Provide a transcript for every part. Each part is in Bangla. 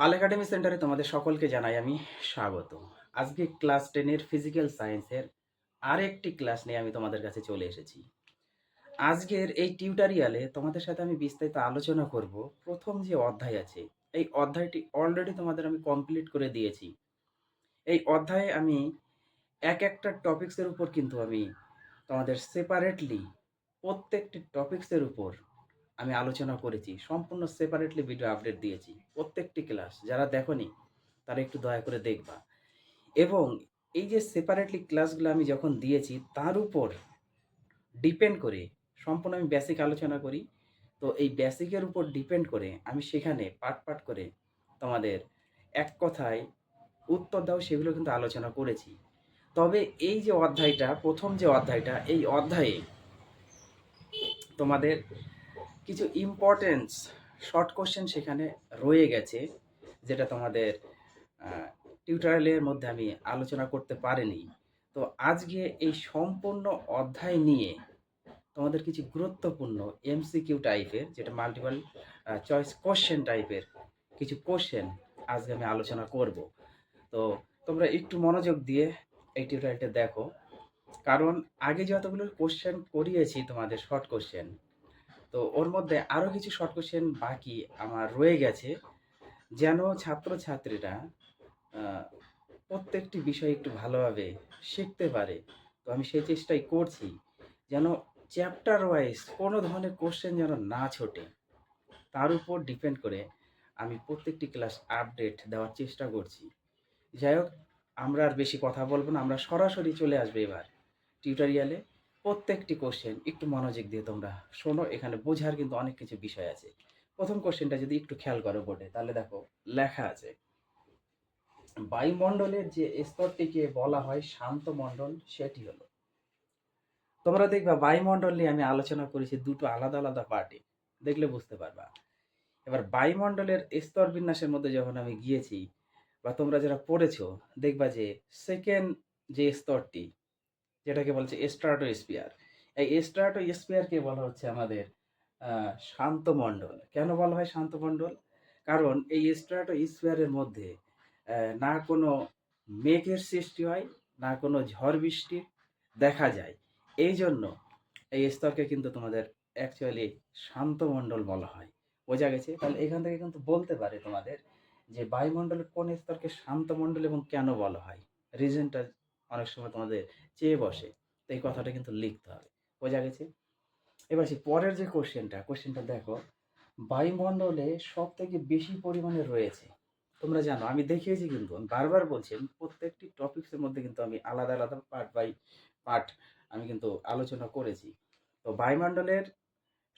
পাল একাডেমি সেন্টারে তোমাদের সকলকে জানাই আমি স্বাগত। আজকে ক্লাস টেনের ফিজিক্যাল সায়েন্সের আরেকটি ক্লাস নিয়ে আমি তোমাদের কাছে চলে এসেছি। আজকের এই টিউটোরিয়ালে তোমাদের সাথে আমি বিস্তারিত আলোচনা করব। প্রথম যে অধ্যায় আছে, এই অধ্যায়টি অলরেডি তোমাদের আমি কমপ্লিট করে দিয়েছি। এই অধ্যায়ে আমি এক একটা টপিক্সের উপর কিন্তু আমি তোমাদের সেপারেটলি প্রত্যেকটি টপিক্সের উপর আমি আলোচনা করেছি, সম্পূর্ণ সেপারেটলি ভিডিও আপডেট দিয়েছি, প্রত্যেকটি ক্লাস যারা দেখনি, তারা একটু দয়া করে দেখবা। এবং এই যে সেপারেটলি ক্লাসগুলো আমি যখন দিয়েছি, তার উপর ডিপেন্ড করে সম্পূর্ণ আমি বেসিক আলোচনা করি। তো এই বেসিকের উপর ডিপেন্ড করে আমি সেখানে পাট পাট করে তোমাদের এক কথায় উত্তর দাও, সেগুলো কিন্তু আলোচনা করেছি। তবে এই যে অধ্যায়টা, প্রথম যে অধ্যায়টা, এই অধ্যায়ে তোমাদের কিছু ইম্পর্টেন্স শর্ট কোশ্চেন সেখানে রয়ে গেছে, যেটা তোমাদের টিউটোরিয়ালের মধ্যে আমি আলোচনা করতে পারিনি। তো আজকে এই সম্পূর্ণ অধ্যায় নিয়ে তোমাদের কিছু গুরুত্বপূর্ণ এমসিকিউ টাইপের যেটা মাল্টিপল চয়েস কোশ্চেন টাইপের কিছু কোশ্চেন আজকে আমি আলোচনা করব। তো তোমরা একটু মনোযোগ দিয়ে এই টিউটোরিয়ালটা দেখো। কারণ আগে যতগুলো কোশ্চেন করিয়েছি তোমাদের শর্ট কোশ্চেন তো ওর মধ্যে আরও কিছু শর্ট কোশ্চেন বাকি আমার রয়ে গেছে। যেন ছাত্রছাত্রীরা প্রত্যেকটি বিষয় একটু ভালোভাবে শিখতে পারে। তো আমি সেই চেষ্টাই করছি যেন চ্যাপ্টার ওয়াইজ কোনো ধরনের কোশ্চেন যেন না ছোটে। তার উপর ডিপেন্ড করে আমি প্রত্যেকটি ক্লাস আপডেট দেওয়ার চেষ্টা করছি। যাই হোক, আমরা আর বেশি কথা বলব না, আমরা সরাসরি চলে আসবে এবার টিউটোরিয়ালে প্রত্যেকটি কোশ্চেন একটু মনোযোগ দিয়ে তোমরা শোনো, এখানে বোঝার কিন্তু অনেক কিছু বিষয় আছে। প্রথম কোশ্চেনটা যদি একটু খেয়াল করো বোর্ডে, তাহলে দেখো লেখা আছে, বায়ুমণ্ডলের যে স্তরটিকে বলা হয় শান্ত মণ্ডল, সেটি হলো, তোমরা দেখবা বায়ুমণ্ডল নিয়ে আমি আলোচনা করেছি দুটো আলাদা আলাদা পার্টি দেখলে বুঝতে পারবা। এবার বায়ুমণ্ডলের স্তর বিন্যাসের মধ্যে যখন আমি গিয়েছি বা তোমরা যারা পড়েছো, দেখবা যে সেকেন্ড যে স্তরটি যেটাকে বলছে স্ট্রাটোস্পিয়ার এই স্ট্রাটোস্পিয়ারকে বলা হচ্ছে আমাদের শান্তমণ্ডল কেন বলা হয় শান্তমণ্ডল কারণ এই স্ট্রাটোস্পিয়ারের মধ্যে না কোনো মেঘের সৃষ্টি হয়, না কোনো ঝড় বৃষ্টি দেখা যায়। এই জন্য এই স্তরকে কিন্তু তোমাদের অ্যাকচুয়ালি শান্তমণ্ডল বলা হয়। বোঝা গেছে? তাহলে এখান থেকে কিন্তু বলতে পারে তোমাদের যে বায়ুমণ্ডলের কোন স্তরকে শান্তমণ্ডল এবং কেন বলা হয়? রিজনটা অনেক সময় তোমাদের চেয়ে বসে। তো এই কথাটা কিন্তু লিখতে হবে। বোঝা গেছে? এবার সেই পরের যে কোশ্চেনটা কোশ্চেনটা দেখো, বায়ুমণ্ডলে সব থেকে বেশি পরিমাণে রয়েছে। তোমরা জানো, আমি দেখিয়েছি কিন্তু, আমি বারবার বলছি, আমি প্রত্যেকটি টপিক্সের মধ্যে কিন্তু আমি আলাদা আলাদা পার্ট বাই পার্ট আমি কিন্তু আলোচনা করেছি। তো বায়ুমণ্ডলের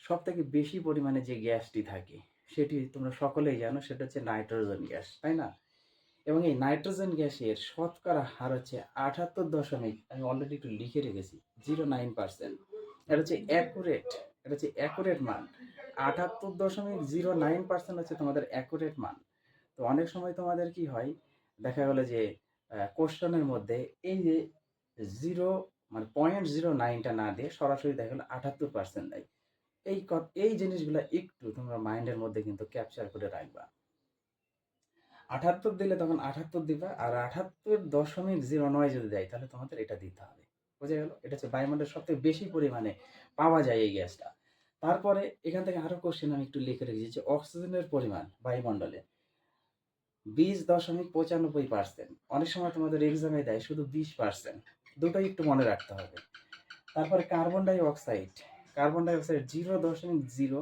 সব থেকে বেশি পরিমাণে যে গ্যাসটি থাকে, সেটি তোমরা সকলেই জানো, সেটা হচ্ছে নাইট্রোজেন গ্যাস, তাই না? এবং এই নাইট্রোজেন গ্যাসের শতকরা হার হচ্ছে আঠাত্তর দশমিক, আমি অলরেডি একটু লিখে রেখেছি, জিরো নাইন পার্সেন্ট। এটা হচ্ছে অ্যাকুরেট এটা হচ্ছে অ্যাকুরেট মান। আটাত্তর দশমিক জিরো নাইন পার্সেন্ট হচ্ছে তোমাদের অ্যাকুরেট মান। তো অনেক সময় তোমাদের কি হয়, দেখা গেলো যে কোশ্চেনের মধ্যে এই যে জিরো মানে পয়েন্ট জিরো নাইনটা না দিয়ে সরাসরি দেখা গেলো আটাত্তর পার্সেন্ট দেয়। এই এই জিনিসগুলো একটু তোমরা মাইন্ডের মধ্যে কিন্তু ক্যাপচার করে রাখবা। আঠাত্তর দিলে তখন আঠাত্তর দিবা, আর আঠাত্তর দশমিক জিরো নয় যদি দেয়, তাহলে তোমাদের এটা দিতে হবে। বোঝা গেল? এটা হচ্ছে বায়ুমণ্ডলের সবথেকে বেশি পরিমাণে পাওয়া যায় এই গ্যাসটা। তারপরে এখান থেকে আরও কোশ্চেন আমি একটু লিখে রেখেছি যে অক্সিজেনের পরিমাণ বায়ুমণ্ডলে বিশ দশমিক পঁচানব্বই পার্সেন্ট অনেক সময় তোমাদের এক্সামে দেয় শুধু বিশ পার্সেন্ট দুটোই একটু মনে রাখতে হবে। তারপরে carbon dioxide carbon dioxide zero দশমিক জিরো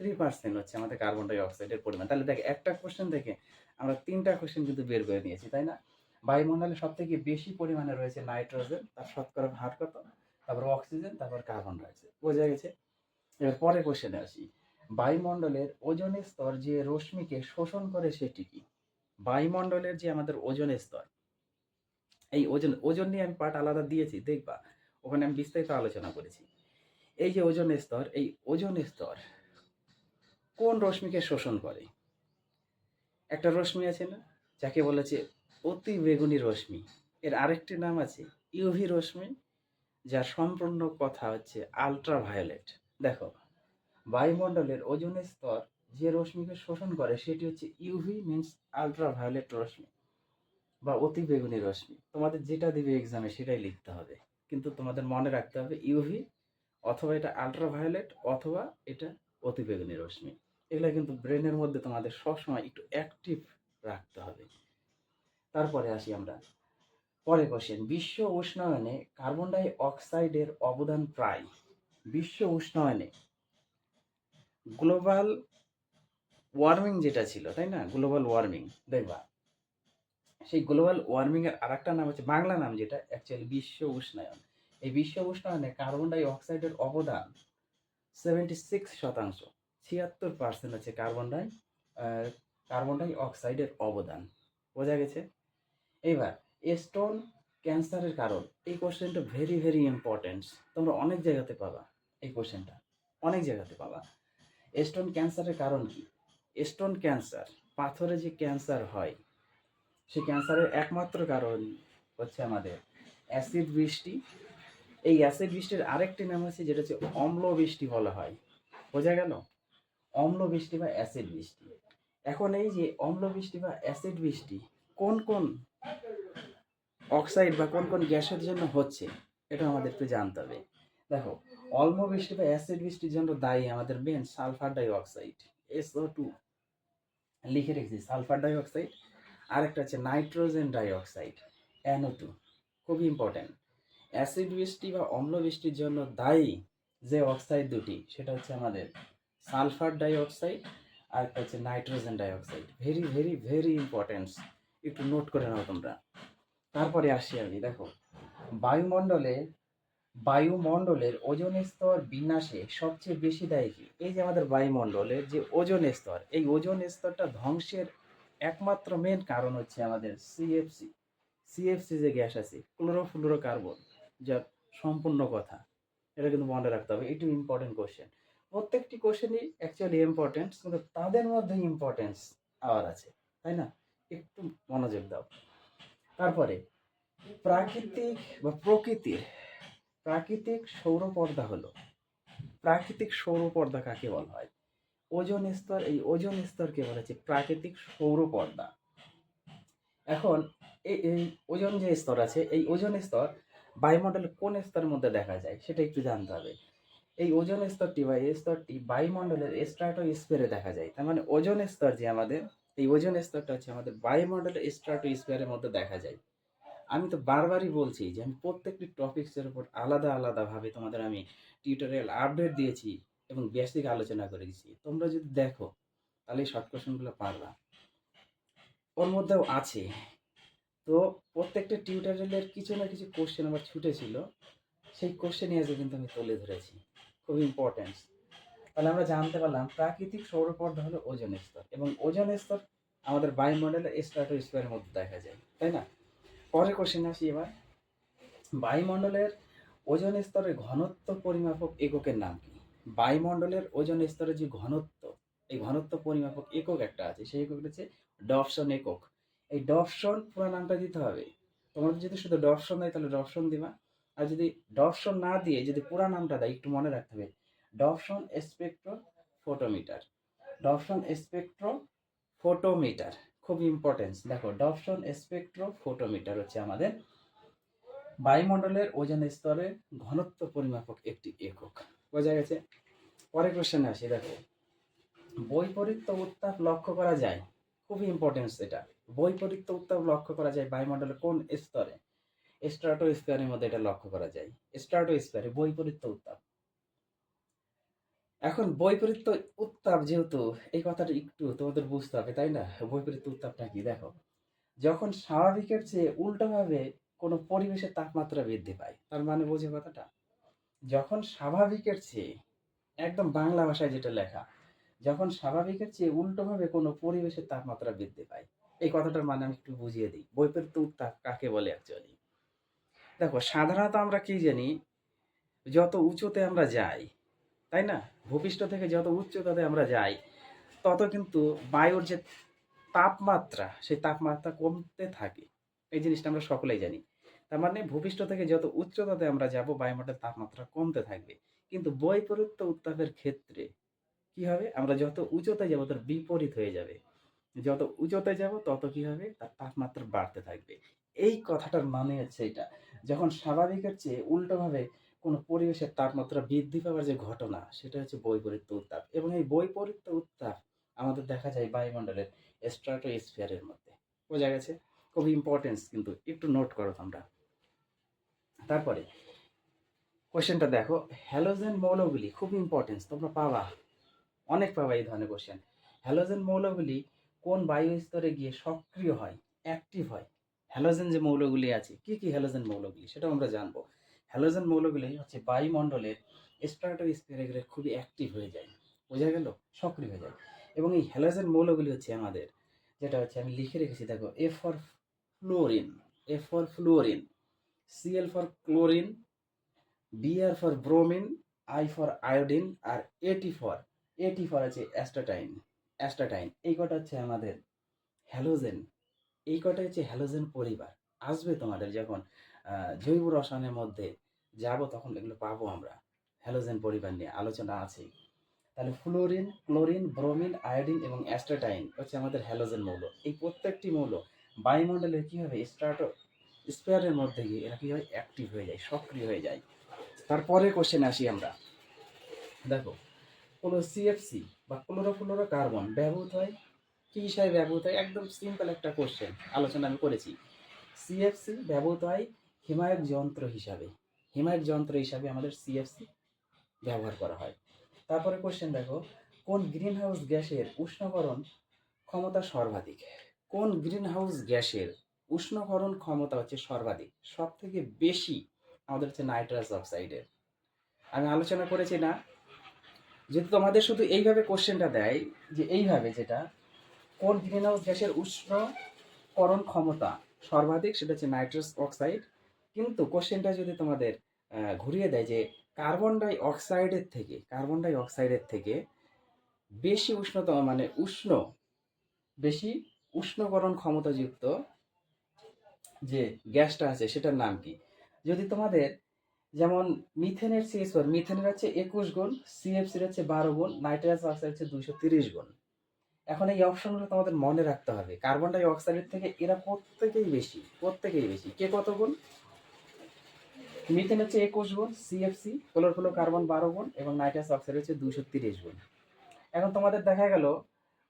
থ্রি পার্সেন্ট হচ্ছে আমাদের কার্বন ডাই অক্সাইডের পরিমাণ। তাহলে দেখ, একটা কোশ্চেন থেকে আমরা তিনটা কোশ্চেন কিন্তু বের করে নিয়েছি, তাই না? বায়ুমণ্ডলে সব থেকে বেশি পরিমাণে রয়েছে নাইট্রোজেন তার শতকরা হার কত? তারপর অক্সিজেন তারপর কার্বন ডাইঅক্সাইড বোঝা গেছে? এবার পরের কোশ্চেনে আসি। বায়ুমণ্ডলের ওজনের স্তর যে রশ্মিকে শোষণ করে সেটি কি? বায়ুমণ্ডলের যে আমাদের ওজনের স্তর, এই ওজন ওজন নিয়ে আমি পার্ট আলাদা দিয়েছি, দেখবা। ওখানে আমি বিস্তারিত আলোচনা করেছি। এই যে ওজন স্তর, এই ওজন স্তর কোন রশ্মিকে শোষণ করে? একটা রশ্মি আছে না? যাকে বলেছে অতি বেগুনি রশ্মি। এর আরেকটি নাম আছে ইউভি রশ্মি, যার সম্পূর্ণ কথা হচ্ছে আলট্রা ভায়োলেট দেখো, বায়ুমণ্ডলের ওজনের স্তর যে রশ্মিকে শোষণ করে, সেটি হচ্ছে ইউভি মিনস আলট্রাভায়োলেট রশ্মি বা অতি বেগুনি রশ্মি। তোমাদের যেটা দিবে এক্সামে সেটাই লিখতে হবে। কিন্তু তোমাদের মনে রাখতে হবে ইউভি অথবা এটা আলট্রাভায়োলেট অথবা এটা অতি বেগুনি রশ্মি। এগুলো কিন্তু ব্রেনের মধ্যে তোমাদের সবসময় একটু অ্যাক্টিভ রাখতে হবে। তারপরে আসি আমরা। পরে কোশ্চেন বিশ্ব উষ্ণায়নে কার্বন ডাই অক্সাইডের অবদান প্রায়? বিশ্ব উষ্ণায়নে। গ্লোবাল ওয়ার্মিং যেটা ছিল, তাই না? গ্লোবাল ওয়ার্মিং দেখবা সেই গ্লোবাল ওয়ার্মিং এর আরেকটা নাম হচ্ছে, বাংলা নাম যেটা অ্যাকচুয়ালি বিশ্ব উষ্ণায়ন। এই বিশ্ব উষ্ণায়নে কার্বন ডাই অক্সাইডের অবদান সেভেন্টি সিক্স শতাংশ। ছিয়াত্তর পার্সেন্ট হচ্ছে কার্বন ডাই কার্বন ডাই অক্সাইডের অবদান। বোঝা গেছে? এইবার স্টোন ক্যান্সারের কারণ, এই কোশ্চেনটা ভেরি ভেরি ইম্পর্টেন্ট তোমরা অনেক জায়গাতে পাবা এই কোশ্চেনটা অনেক জায়গাতে পাবা। স্টোন ক্যান্সারের কারণ কি? স্টোন ক্যান্সার পাথরে যে ক্যান্সার হয়, সেই ক্যান্সারের একমাত্র কারণ হচ্ছে আমাদের অ্যাসিড বৃষ্টি। এই অ্যাসিড বৃষ্টির আরেকটি নাম আছে যেটা হচ্ছে অম্ল বৃষ্টি বলা হয়। বোঝা গেল? অম্ল বৃষ্টি বা অ্যাসিড বৃষ্টি। এখন এই যে অম্ল বৃষ্টি বা অ্যাসিড বৃষ্টি কোন কোন অক্সাইড বা কোন কোন গ্যাসের জন্য হচ্ছে, এটা আমাদের একটু জানতে হবে। দেখো অম্ল বৃষ্টি বা অ্যাসিড বৃষ্টির জন্য দায়ী আমাদের main sulphur dioxide SO two লিখে রেখেছি সালফার ডাই অক্সাইড আরেকটা হচ্ছে nitrogen dioxide NO two খুবই ইম্পর্ট্যান্ট অ্যাসিড বৃষ্টি বা অম্ল বৃষ্টির জন্য দায়ী যে অক্সাইড দুটি, সেটা হচ্ছে আমাদের সালফার ডাই অক্সাইড আর একটা হচ্ছে nitrogen dioxide. Very very very important একটু নোট করে নাও তোমরা। তারপরে আসি আমি, দেখো। বায়ুমণ্ডলে, বায়ুমণ্ডলের ওজন স্তর বিন্যাসে সবচেয়ে বেশি দায়ী কি? এই যে আমাদের বায়ুমণ্ডলের যে ওজন স্তর, এই ওজন স্তরটা ধ্বংসের একমাত্র মেন কারণ হচ্ছে আমাদের সিএফসি সিএফসি যে গ্যাস আছে ক্লোরোফ্লুরো কার্বন যার সম্পূর্ণ কথা। এটা কিন্তু মনে রাখতে হবে। এটি ইম্পর্টেন্ট কোশ্চেন প্রত্যেকটি কোশ্চেনই অ্যাকচুয়ালি ইম্পর্টেন্ট কিন্তু তাদের মধ্যে ইম্পর্টেন্স আবার আছে, তাই না? একটু মনোযোগ দাও। তারপরে, প্রাকৃতিক বা প্রকৃতির, প্রাকৃতিক সৌরপর্দা হলো, প্রাকৃতিক সৌরপর্দা কাকে বলা হয়? ওজন স্তর, এই ওজন স্তরকে বলা হচ্ছে প্রাকৃতিক সৌরপর্দা এখন এই ওজন যে স্তর আছে, এই ওজন স্তর বায়ুমণ্ডলের কোন স্তরের মধ্যে দেখা যায়, সেটা একটু জানতে হবে। এই ওজন স্তরটি বা এই স্তরটি বায়ুমণ্ডলের স্ট্রাটোস্ফিয়ারে দেখা যায়। তার মানে ওজন স্তর যে আমাদের, এই ওজন স্তরটা হচ্ছে আমাদের বায়ুমণ্ডলের স্ট্রাটোস্ফিয়ারের মধ্যে দেখা যায়। আমি তো বারবারই বলছি যে আমি প্রত্যেকটি টপিক্সের উপর আলাদা আলাদাভাবে তোমাদের আমি টিউটোরিয়াল আপডেট দিয়েছি এবং বেসিক আলোচনা করে দিয়েছি। তোমরা যদি দেখো, তাহলে শর্ট কোশ্চেনগুলো পারবা। ওর মধ্যেও আছে। তো প্রত্যেকটা টিউটোরিয়ালের কিছু না কিছু কোশ্চেন আমার ছুটেছিল। সেই কোশ্চেনই আজকে কিন্তু আমি তুলে ধরেছি। খুব ইম্পর্টেন্ট তাহলে আমরা জানতে পারলাম প্রাকৃতিক সৌরপর্দা হলো ওজন স্তর এবং ওজন স্তর আমাদের বায়ুমণ্ডলের স্ট্রাটোস্ফিয়ারের মধ্যে দেখা যায়, তাই না? পরের কোশ্চেন আসি এবার। বায়ুমণ্ডলের ওজন স্তরের ঘনত্ব পরিমাপক এককের নাম কি? বায়ুমণ্ডলের ওজন স্তরের যে ঘনত্ব, এই ঘনত্ব পরিমাপক একক একটা আছে, সেই একক হচ্ছে ডপসন একক। এই ডপসন পুরো নামটা দিতে হবে। তোমাদের যদি শুধু ডপসন দেয় তাহলে ডপসন দিবা। আর যদি ডপসন না দিয়ে যদি পুরো নামটা দেয়, একটু মনে রাখতে হবে ডপসন স্পেকট্রো ফোটোমিটার ডপসন স্পেকট্রো ফোটোমিটার খুব ইম্পর্টেন্স দেখো ডপসন স্পেকট্রো ফোটোমিটার হচ্ছে আমাদের বায়ুমণ্ডলের ওজন স্তরের ঘনত্ব পরিমাপক একটি একক। বোঝা গেছে? পরের কোশ্চেনে আসি, দেখো। বৈপরীত্য উত্তাপ লক্ষ্য করা যায়, খুবই ইম্পর্টেন্স এটা। বৈপরীত্য উত্তাপ লক্ষ্য করা যায় বায়ুমণ্ডলের কোন স্তরে? স্ট্রাটো স্কোয়ারের মধ্যে এটা লক্ষ্য করা যায়। স্ট্রাটো স্কোয়ারে বৈপরীত্য উত্তাপ। এখন বৈপরীত্য উত্তাপ যেহেতু, এই কথাটা একটু তোমাদের বুঝতে হবে, তাই না? বৈপরীত্য উত্তাপটা কি? দেখো, যখন স্বাভাবিকের চেয়ে উল্টোভাবে কোনো পরিবেশের তাপমাত্রা বৃদ্ধি পায়, তার মানে বোঝে কথাটা। যখন স্বাভাবিকের চেয়ে, একদম বাংলা ভাষায় যেটা লেখা, যখন স্বাভাবিকের চেয়ে উল্টোভাবে কোনো পরিবেশের তাপমাত্রা বৃদ্ধি পায়, এই কথাটার মানে আমি একটু বুঝিয়ে দিই। বৈপরীত্য উত্তাপ কাকে বলে অ্যাকচুয়ালি দেখো, সাধারণত আমরা কি জানি, যত উঁচুতে আমরা যাই, তাই না? ভূপৃষ্ঠ থেকে যত উচ্চতাতে আমরা যাই, তত কিন্তু বায়ুর যে তাপমাত্রা, সেই তাপমাত্রা কমতে থাকে। এই জিনিসটা আমরা সকলেই জানি। তার মানে ভূপৃষ্ঠ থেকে যত উচ্চতাতে আমরা যাব, বায়ুমণ্ডলের তাপমাত্রা কমতে থাকবে। কিন্তু বৈপরীত্য উত্তাপের ক্ষেত্রে কি হবে? আমরা যত উঁচুতে যাব, তার বিপরীত হয়ে যাবে। যত উঁচুতে যাব, তত কি হবে? তার তাপমাত্রা বাড়তে থাকবে। এই কথাটার মানে হচ্ছে এটা। যখন স্বাভাবিকের চেয়ে উল্টোভাবে কোনো পরিবেশের তাপমাত্রা বৃদ্ধি পাওয়ার যে ঘটনা, সেটা হচ্ছে বৈপরীত্য উত্তাপ। এবং এই বৈপরীত্য উত্তাপ আমাদের দেখা যায় বায়ুমণ্ডলের স্ট্রাটোস্ফিয়ারের মধ্যে। বোঝা গেছে? খুব ইম্পর্টেন্স কিন্তু একটু নোট করো তোমরা। তারপরে কোশ্চেনটা দেখো। হ্যালোজেন মৌলগুলি খুব ইম্পর্টেন্স তোমরা পাবা। অনেক পাবা এই ধরনের কোশ্চেন হ্যালোজেন মৌলগুলি কোন বায়ু স্তরে গিয়ে সক্রিয় হয় অ্যাক্টিভ হয়? হ্যালোজেন যে মৌলগুলি আছে, কি কি হ্যালোজেন মৌলগুলি সেটাও আমরা জানব। হ্যালোজেন মৌলগুলি হচ্ছে বায়ুমণ্ডলের স্ট্রাটোস্ফিয়ারে গেলে খুবই অ্যাক্টিভ হয়ে যায়, বোঝা গেল? সক্রিয় হয়ে যায়। এবং এই হ্যালোজেন মৌলগুলি হচ্ছে আমাদের, যেটা হচ্ছে আমি লিখে রেখেছি, দেখো A for fluorine A for fluorine CL for chlorine B R for bromine I for iodine R AT for এটি ফর আছে অ্যাস্টাটাইন অ্যাস্টাটাইন এই কটা হচ্ছে আমাদের হ্যালোজেন। এই কটা হচ্ছে হ্যালোজেন পরিবার। আসবে তোমাদের যখন জৈব রসায়নের মধ্যে যাব তখন এগুলো পাবো আমরা হ্যালোজেন পরিবার নিয়ে আলোচনা আছে। তাহলে ফ্লোরিন ক্লোরিন ব্রোমিন আয়োডিন এবং অ্যাস্ট্রাটাইন হচ্ছে আমাদের হ্যালোজেন মৌল। এই প্রত্যেকটি মৌল বায়ুমণ্ডলের কী হবে? স্ট্রাটো স্পেয়ারের মধ্যে গিয়ে এরা কী হয়? অ্যাক্টিভ হয়ে যায়, সক্রিয় হয়ে যায়। তারপরে কোশ্চেন আসি আমরা। দেখো, কোনো সিএফসি বা ক্লোরোফ্লোরো কার্বন ব্যবহৃত হয় কী হিসাবে ব্যবহৃত হয়। একদম সিম্পল একটা কোশ্চেন আলোচনা আমি করেছি। সিএফসি ব্যবহৃত হয় হিমায়ক যন্ত্র হিসাবে। হিমায়ক যন্ত্র হিসাবে আমাদের সিএফসি ব্যবহার করা হয়। তারপরে কোশ্চেন দেখো, কোন গ্রিন হাউস গ্যাসের উষ্ণকরণ ক্ষমতা সর্বাধিক? কোন গ্রিন হাউস গ্যাসের উষ্ণকরণ ক্ষমতা হচ্ছে সর্বাধিক? সব থেকে বেশি আমাদের হচ্ছে নাইট্রাস অক্সাইডের আমি আলোচনা করেছি না। যদি তোমাদের শুধু এইভাবে কোশ্চেনটা দেয়, যে এইভাবে যেটা কোন গ্রিন হাউস গ্যাসের উষ্ণকরণ ক্ষমতা? সর্বাধিক, সেটা হচ্ছে নাইট্রাস অক্সাইড। কিন্তু কোশ্চেনটা যদি তোমাদের ঘুরিয়ে দেয় যে কার্বন ডাই অক্সাইডের থেকে, কার্বন ডাই অক্সাইডের থেকে বেশি উষ্ণতম মানে উষ্ণ, বেশি উষ্ণকরণ ক্ষমতাযুক্ত যে গ্যাসটা আছে, সেটার নাম কি? যদি তোমাদের যেমন মিথেনের সিএস মিথেনের হচ্ছে একুশ গুণ সিএফসির হচ্ছে বারো গুণ, নাইট্রাস অক্সাইড হচ্ছে দুইশো তিরিশ গুণ। এখন এই অপশনগুলো তোমাদের মনে রাখতে হবে। কার্বন ডাই অক্সাইডের থেকে এরা প্রত্যেকেই বেশি প্রত্যেকেই বেশি। কে কত গুণ? মিথেন হচ্ছে একুশ গুণ সিএফসি ক্লোরোফ্লোরো কার্বন বারো গুণ এবং নাইট্রাস অক্সাইড হচ্ছে দুশো তিরিশ গুণ। এখন তোমাদের দেখা গেল,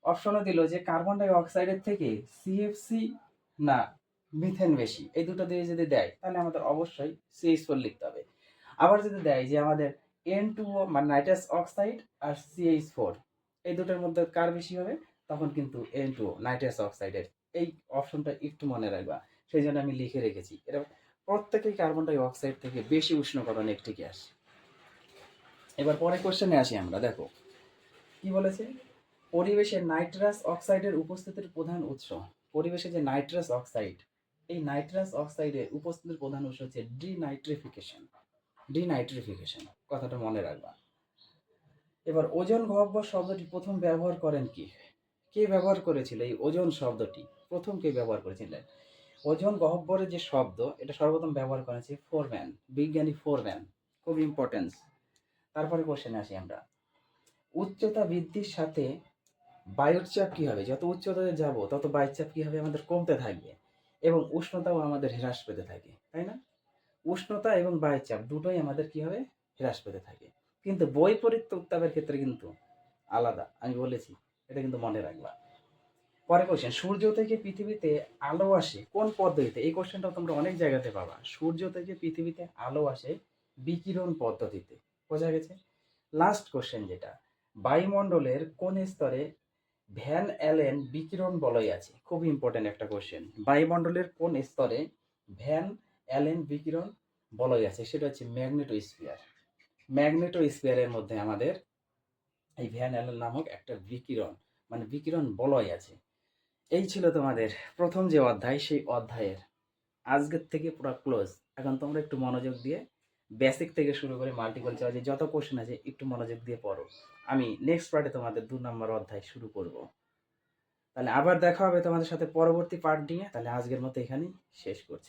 অপশনও দিল যে কার্বন ডাই অক্সাইডের থেকে সিএফসি না, মিথেন বেশি। এই দুটো দিয়ে যদি দেয়, তাহলে আমাদের অবশ্যই সিএইচ ফোর লিখতে হবে। আবার যদি দেয় যে আমাদের এন টু মানে নাইট্রাস অক্সাইড আর সিএইচ ফোর এই দুটোর মধ্যে কার বেশি হবে, তখন কিন্তু এন টু নাইট্রাস অক্সাইডের এই অপশনটা একটু মনে রাখবা। সেই জন্য আমি লিখে রেখেছি। এটা প্রত্যেকেই কার্বন ডাই অক্সাইড থেকে বেশি উষ্ণকরণ একটি গ্যাস এবার পরে কোশ্চেনে আসি আমরা, দেখো। কি বলেছে? পরিবেশে নাইট্রাস অক্সাইডের উপস্থিতির প্রধান উৎস। পরিবেশে যে নাইট্রাস অক্সাইড এই নাইট্রাস অক্সাইডের উপস্থিতির প্রধান উৎস হচ্ছে ডিনাইট্রিফিকেশন ডিনাইট্রিফিকেশন কথাটা মনে রাখবা। এবার ওজন গহ্বর শব্দটি প্রথম ব্যবহার করেন কি? কে ব্যবহার করেছিল এই ওজন শব্দটি? প্রথম কে ব্যবহার করেছিলেন? ওজন গহ্বরের যে শব্দ, এটা সর্বপ্রথম ব্যবহার করেছে ফোরম্যান বিজ্ঞানী ফোরম্যান খুব ইম্পর্টেন্স তারপরে কোশ্চেনে আসি আমরা। উচ্চতা বৃদ্ধির সাথে বায়ুর চাপ কী হবে? যত উচ্চতাতে যাব, তত বায়ুর চাপ কী হবে? আমাদের কমতে থাকবে এবং উষ্ণতাও আমাদের হ্রাস পেতে থাকে, তাই না? উষ্ণতা এবং বায়ুর চাপ দুটোই আমাদের কি হবে? হ্রাস পেতে থাকে। কিন্তু বৈপরীত্য উত্তাপের ক্ষেত্রে কিন্তু আলাদা। আমি বলেছি, এটা কিন্তু মনে রাখবা। পরে কোশ্চেন সূর্য থেকে পৃথিবীতে আলো আসে কোন পদ্ধতিতে? এই কোশ্চেনটা তোমরা অনেক জায়গাতে পাবা। সূর্য থেকে পৃথিবীতে আলো আসে বিকিরণ পদ্ধতিতে। বোঝা গেছে? লাস্ট কোশ্চেন যেটা, বায়ুমণ্ডলের কোন স্তরে ভ্যান অ্যালেন বিকিরণ বলয় আছে? খুব ইম্পর্টেন্ট একটা কোশ্চেন বায়ুমণ্ডলের কোন স্তরে ভ্যান অ্যালেন বিকিরণ বলয় আছে? সেটা হচ্ছে ম্যাগনেটোস্ফিয়ার ম্যাগনেটোস্ফিয়ারের মধ্যে আমাদের এই ভ্যান নামক একটা বিকিরণ মানে বিকিরণ বলয় আছে। এই ছিল তোমাদের প্রথম যে অধ্যায়, সেই অধ্যায়ের আজকের থেকে পুরো ক্লোজ এখন তোমরা একটু মনোযোগ দিয়ে বেসিক থেকে শুরু করে মাল্টিপল চয়েসে যত কোশ্চেন আছে একটু মনোযোগ দিয়ে পড়ো। আমি নেক্সট পার্টে তোমাদের দু নম্বর অধ্যায় শুরু করব। তাহলে আবার দেখা হবে তোমাদের সাথে পরবর্তী পার্ট নিয়ে। তাহলে আজকের মতো এখানেই শেষ করছি।